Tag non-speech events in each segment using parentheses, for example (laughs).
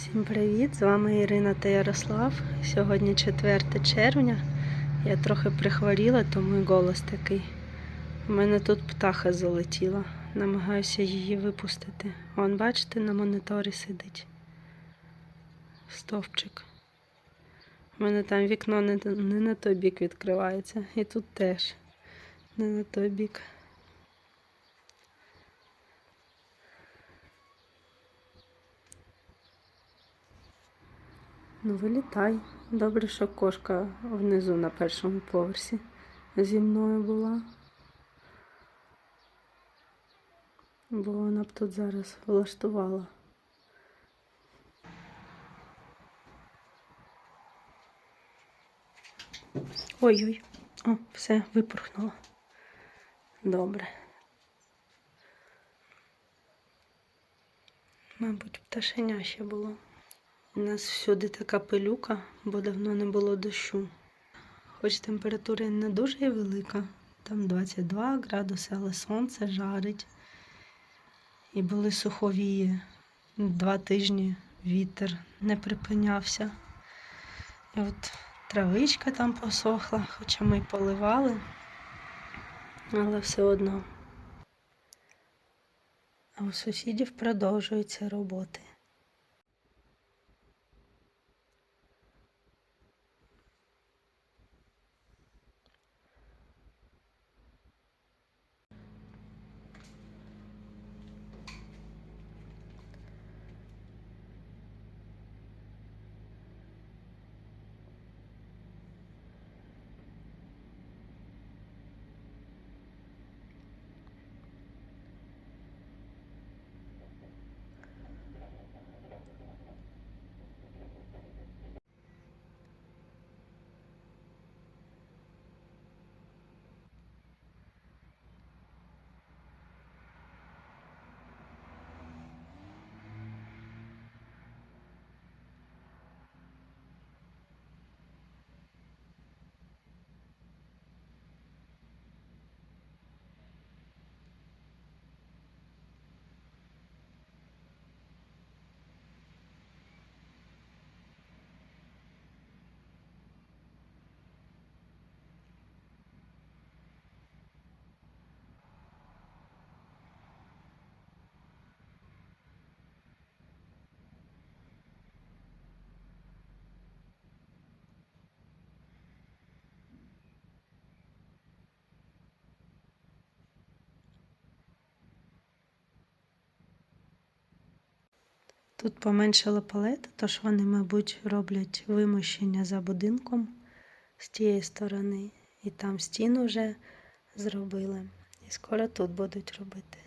Всім привіт! З вами Ірина та Ярослав. Сьогодні 4 червня. Я трохи прихворіла, тому і голос такий. У мене тут птаха залетіла. Намагаюся її випустити. Вон, бачите, на моніторі сидить. Стовпчик. У мене там вікно не, не на той бік відкривається. І тут теж не на той бік. Ну, вилітай. Добре, що кошка внизу на першому поверсі зі мною була. Бо вона б тут зараз влаштувала. Ой-ой. О, все, випорхнула. Добре. Мабуть, пташеня ще було. У нас всюди така пилюка, бо давно не було дощу. Хоч температура не дуже велика, там 22 градуси, але сонце жарить. І були суховії. Два тижні вітер не припинявся. І от травичка там посохла, хоча ми й поливали, але все одно. А у сусідів продовжуються роботи. Тут поменшало палет, тож вони, мабуть, роблять вимощення за будинком з тієї сторони. І там стіну вже зробили. І скоро тут будуть робити.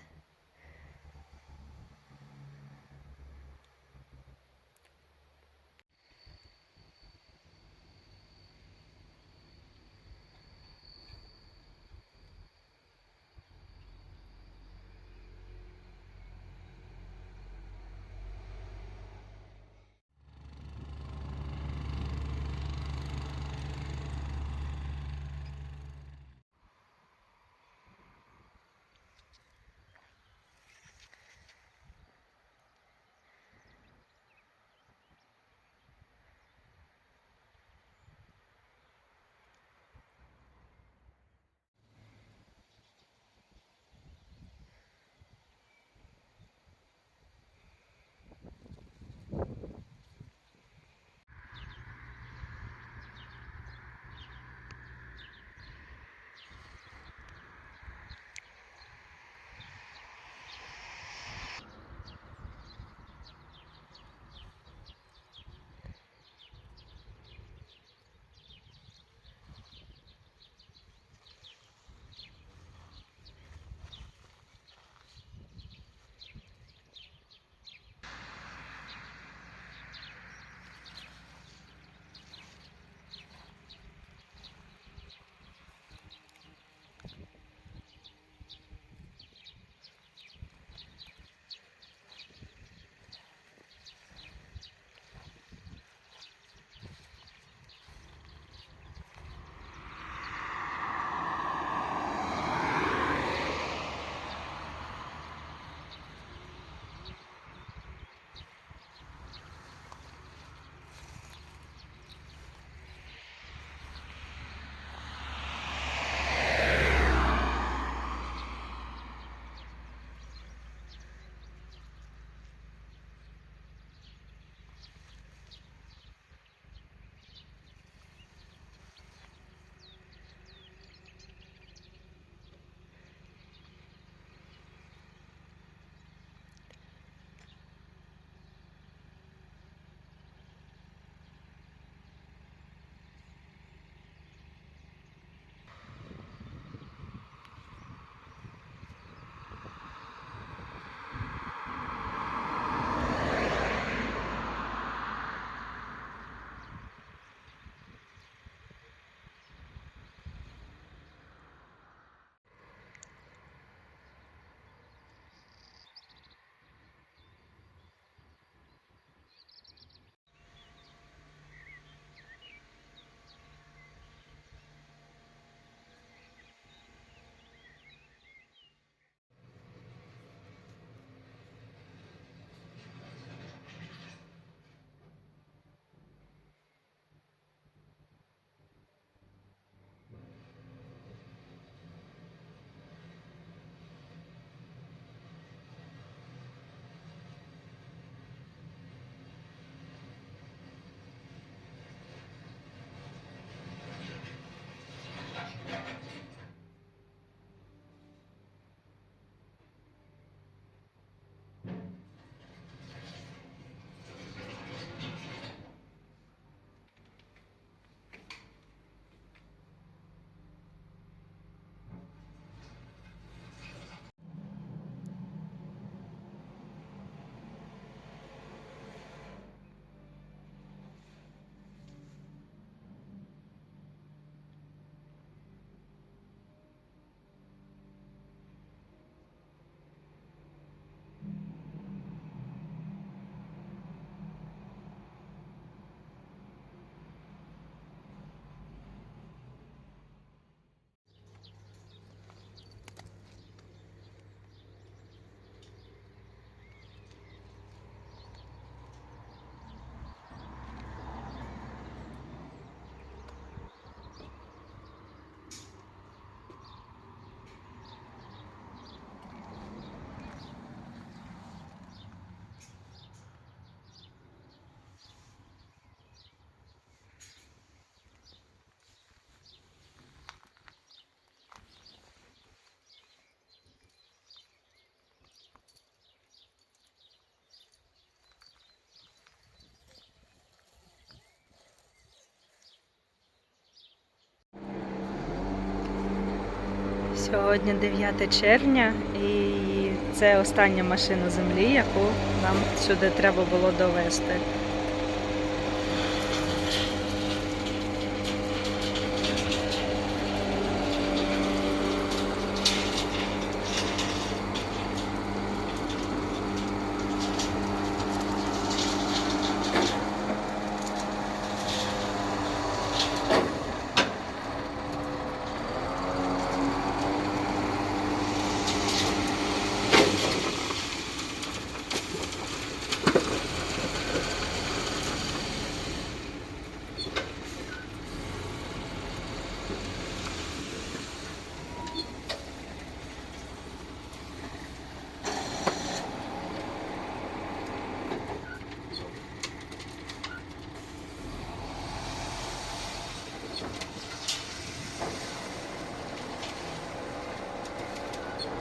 Сьогодні 9 червня і це остання машина землі, яку нам сюди треба було довести.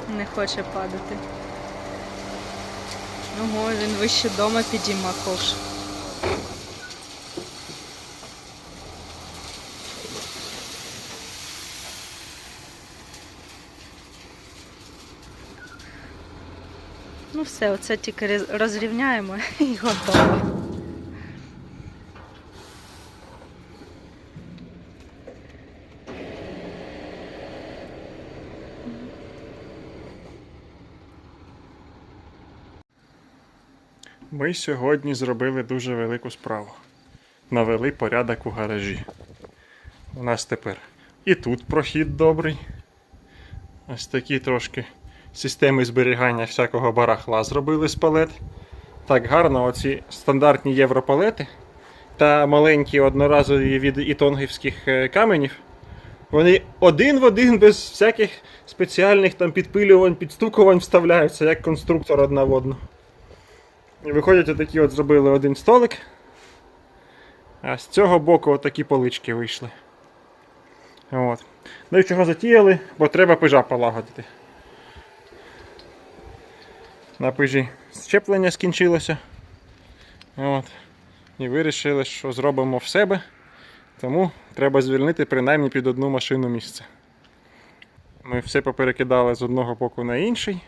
Не хоче падати. Ого, він вище дома підійма ковш. Ну все, оце тільки розрівняємо (laughs) і готово. Ми сьогодні зробили дуже велику справу. Навели порядок у гаражі. У нас тепер і тут прохід добрий. Ось такі трошки системи зберігання всякого барахла зробили з палет. Так гарно, оці стандартні європалети та маленькі одноразові від ітонгівських е, каменів. Вони один в один без всяких спеціальних там підпилювань, підстукувань вставляються, як конструктор одна в одну. І виходять отакі от зробили один столик. А з цього боку отакі полички вийшли. От. Ну і чого затіяли, бо треба пижа полагодити. На пижі щеплення скінчилося. От. І вирішили, що зробимо в себе. Тому треба звільнити принаймні під одну машину місце. Ми все поперекидали з одного боку на інший.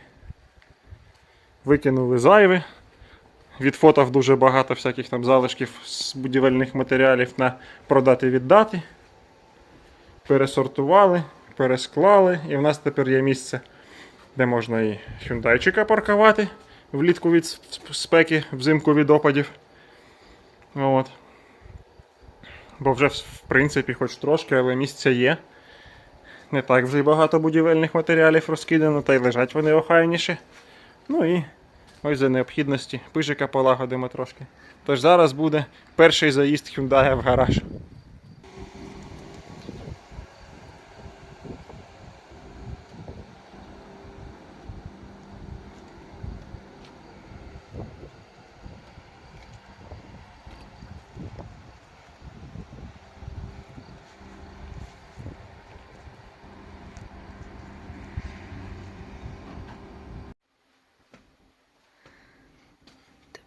Викинули зайве відфотав дуже багато всяких там залишків з будівельних матеріалів на продати віддати. Пересортували, пересклали, і в нас тепер є місце, де можна і хюндайчика паркувати влітку від спеки, взимку від опадів. От. Бо вже, в принципі, хоч трошки, але місця є. Не так вже й багато будівельних матеріалів розкидано, та й лежать вони охайніше. Ну і Ось за необхідності пижика полагодимо трошки. Тож зараз буде перший заїзд Hyundai в гараж.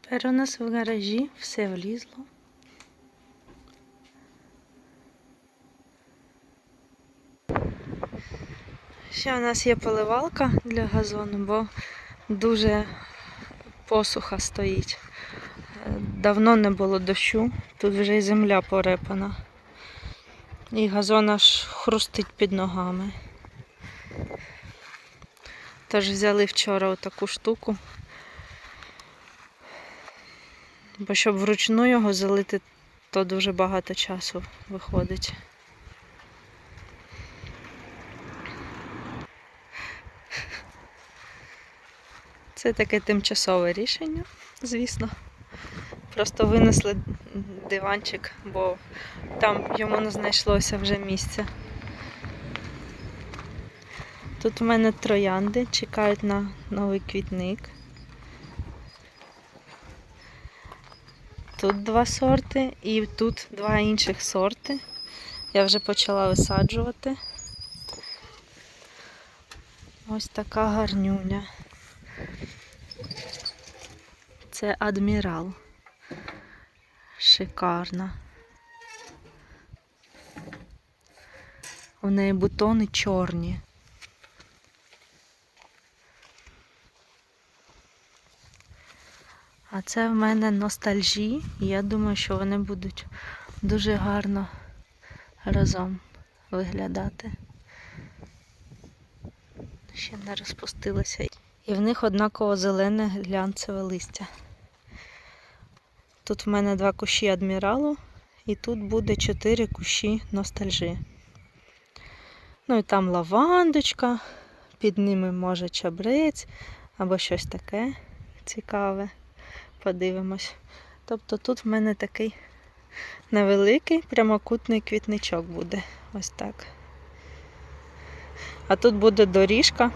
Тепер у нас в гаражі все влізло. Ще у нас є поливалка для газону, бо дуже посуха стоїть. Е, Давно не було дощу, тут вже й земля порепана. І газон аж хрустить під ногами. Тож взяли вчора отаку штуку. Бо щоб вручну його залити, то дуже багато часу виходить. Це таке тимчасове рішення, звісно. Просто винесли диванчик, бо там йому не знайшлося вже місця. Тут у мене троянди чекають на новий квітник. Тут два сорти і тут два інших сорти. Я вже почала висаджувати. Ось така гарнюня. Це адмірал. Шикарна. У неї бутони чорні. А це в мене ностальжі, і я думаю, що вони будуть дуже гарно разом виглядати. Ще не розпустилося. І в них однаково зелене глянцеве листя. Тут в мене два кущі адміралу, і тут буде чотири кущі ностальжі. Ну і там лавандочка, під ними може чабрець або щось таке цікаве. Подивимось. Тобто тут в мене такий невеликий прямокутний квітничок буде. Ось так. А тут буде доріжка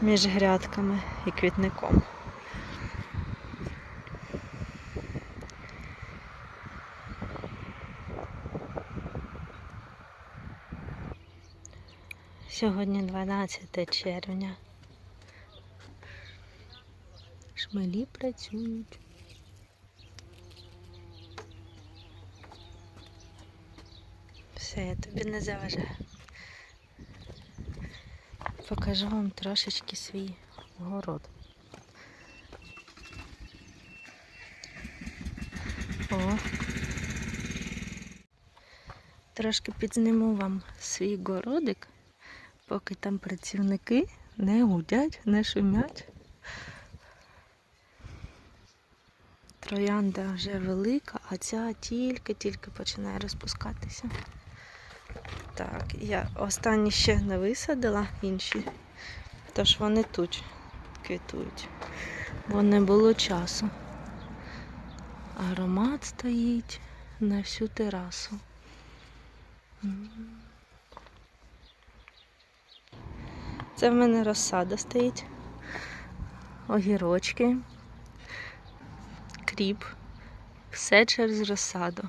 між грядками і квітником. Сьогодні 12 червня. Шмелі працюють. Все, я тобі не заважаю. Покажу вам трошечки свій город. О. Трошки підзніму вам свій городик, поки там працівники не гудять, не шумять. Троянда вже велика, а ця тільки-тільки починає розпускатися. Так, я останні ще не висадила інші, тож вони тут квітують, бо не було часу. Аромат стоїть на всю терасу. Це в мене розсада стоїть, огірочки, кріп, все через розсаду.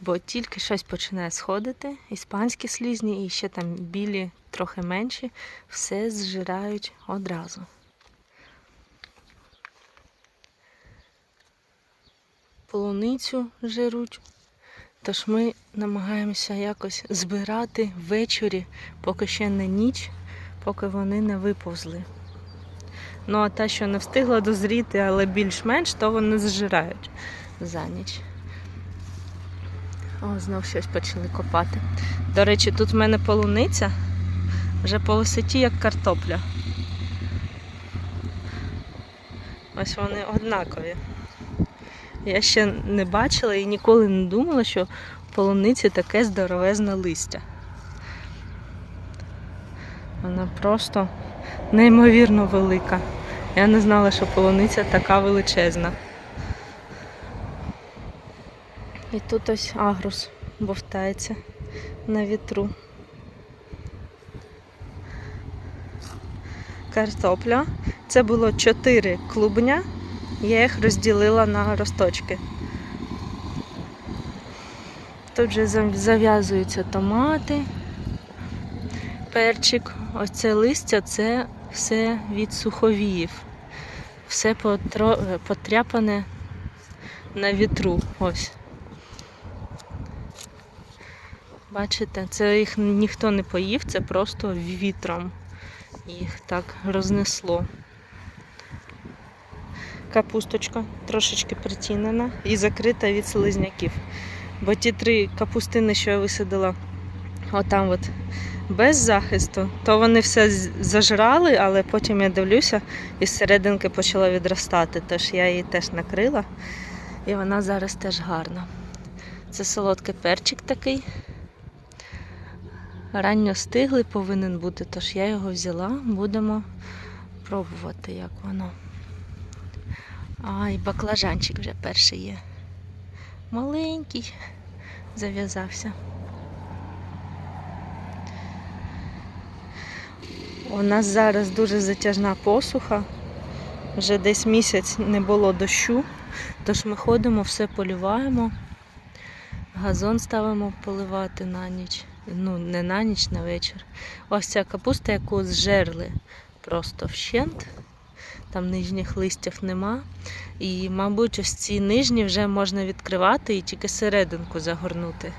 Бо тільки щось починає сходити, іспанські слізні і ще там білі, трохи менші, все зжирають одразу. Полуницю жируть, тож ми намагаємося якось збирати ввечері, поки ще не ніч, поки вони не виповзли. Ну а та, що не встигла дозріти, але більш-менш, то вони зжирають за ніч. О, знов щось почали копати. До речі, тут в мене полуниця вже по висоті як картопля. Ось вони однакові. Я ще не бачила і ніколи не думала, що в полуниці таке здоровезне листя. Вона просто неймовірно велика. Я не знала, що полуниця така величезна. І тут ось агрус бовтається на вітру. Картопля. Це було 4 клубня. Я їх розділила на росточки. Тут вже зав'язуються томати, перчик. Ось це листя це все від суховіїв. Все потро- потряпане на вітру. Ось. Бачите, це їх ніхто не поїв, це просто вітром їх так рознесло. Капусточка трошечки притінена і закрита від слизняків. Бо ті три капустини, що я висадила отам от без захисту, то вони все зажрали, але потім я дивлюся, і серединки почала відростати. Тож я її теж накрила, і вона зараз теж гарна. Це солодкий перчик такий. Ранньо стиглий повинен бути, тож я його взяла, будемо пробувати, як воно. А, і баклажанчик вже перший є. Маленький, зав'язався. У нас зараз дуже затяжна посуха. Вже десь місяць не було дощу, тож ми ходимо, все полюваємо. Газон ставимо поливати на ніч. Ну, не на ніч, на вечір. Ось ця капуста, яку зжерли просто вщент. Там нижніх листів нема. І, мабуть, ось ці нижні вже можна відкривати і тільки серединку загорнути.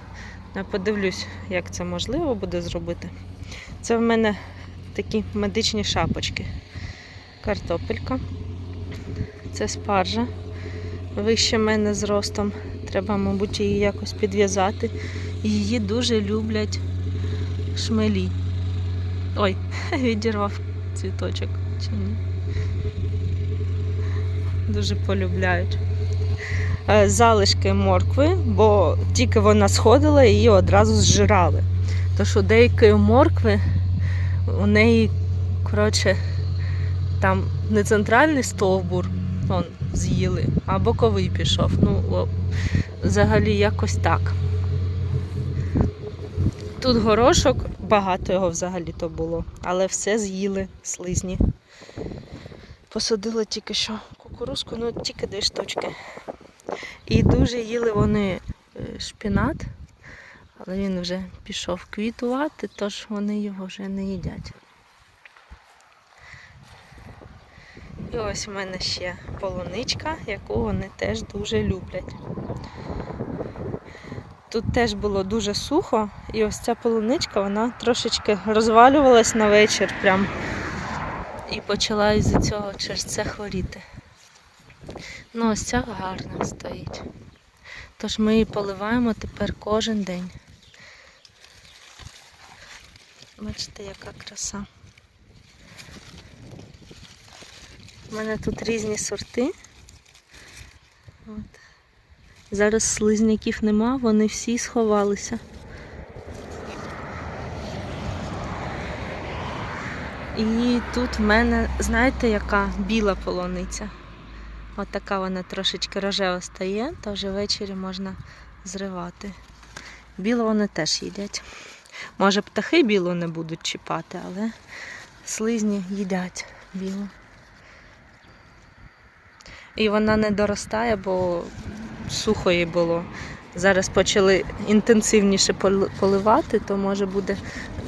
Я подивлюсь, як це можливо буде зробити. Це в мене такі медичні шапочки. Картопелька. Це спаржа. Вище мене зростом. Треба, мабуть, її якось підв'язати. Її дуже люблять шмелі. Ой, (laughs) відірвав цвіточок чи ні. Дуже полюбляють. Е, Залишки моркви, бо тільки вона сходила, її одразу зжирали. Тож у деякої моркви у неї, коротше, там не центральний стовбур он, з'їли, а боковий пішов. Ну, взагалі якось так. Тут горошок, багато його взагалі то було, але все з'їли слизні. Посадила тільки що кукурузку, ну тільки дві штучки. І дуже їли вони е, шпінат, але він вже пішов квітувати, тож вони його вже не їдять. І ось у мене ще полуничка, яку вони теж дуже люблять. Тут теж було дуже сухо, і ось ця полуничка вона трошечки розвалювалась на вечір прям і почала із-за цього через це хворіти. Ну, ось ця гарна стоїть. Тож ми її поливаємо тепер кожен день. Бачите, яка краса. У мене тут різні сорти. От. Зараз слизняків нема, вони всі сховалися. І тут в мене, знаєте, яка біла полуниця. От така вона трошечки рожева стає, то вже ввечері можна зривати. Білу вони теж їдять. Може, птахи білу не будуть чіпати, але слизні їдять білу. І вона не доростає, бо сухо їй було. Зараз почали інтенсивніше поливати, то може буде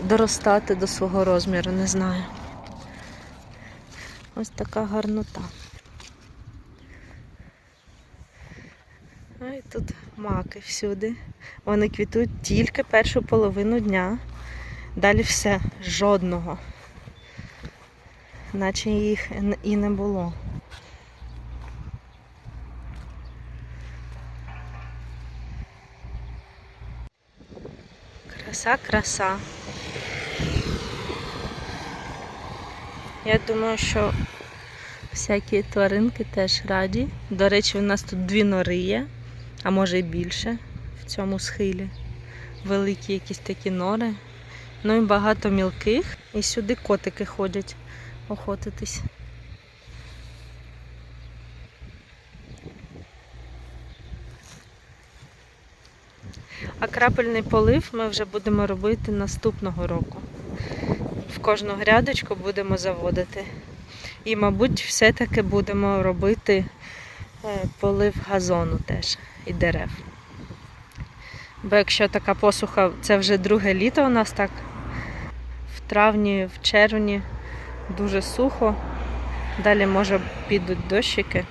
доростати до свого розміру, не знаю. Ось така гарнота. А і тут маки всюди. Вони квітують тільки першу половину дня. Далі все, жодного. Наче їх і не було. Краса, краса. Я думаю, що всякі тваринки теж раді. До речі, у нас тут дві нори є, а може і більше в цьому схилі. Великі якісь такі нори. Ну і багато мілких. І сюди котики ходять охотитись. А крапельний полив ми вже будемо робити наступного року. В кожну грядочку будемо заводити. І, мабуть, все-таки будемо робити е, полив газону теж і дерев. Бо якщо така посуха, це вже друге літо у нас так. В травні, в червні дуже сухо. Далі, може, підуть дощики.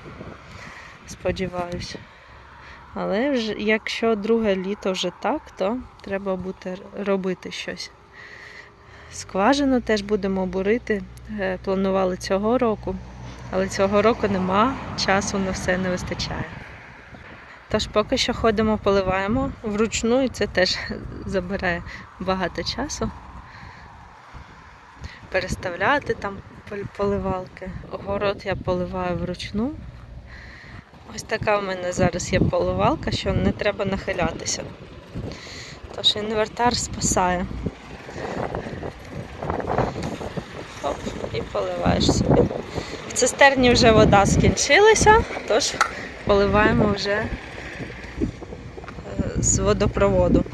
Сподіваюся. Але ж якщо друге літо вже так, то треба буде робити щось. Скважину теж будемо бурити. Е, Планували цього року, але цього року нема, часу на все не вистачає. Тож поки що ходимо, поливаємо вручну, і це теж (laughs) забирає багато часу. Переставляти там поливалки. Огород я поливаю вручну. Ось така в мене зараз є поливалка, що не треба нахилятися. Тож інвертар спасає. Хоп, і поливаєш собі. В цистерні вже вода скінчилася, тож поливаємо вже з водопроводу.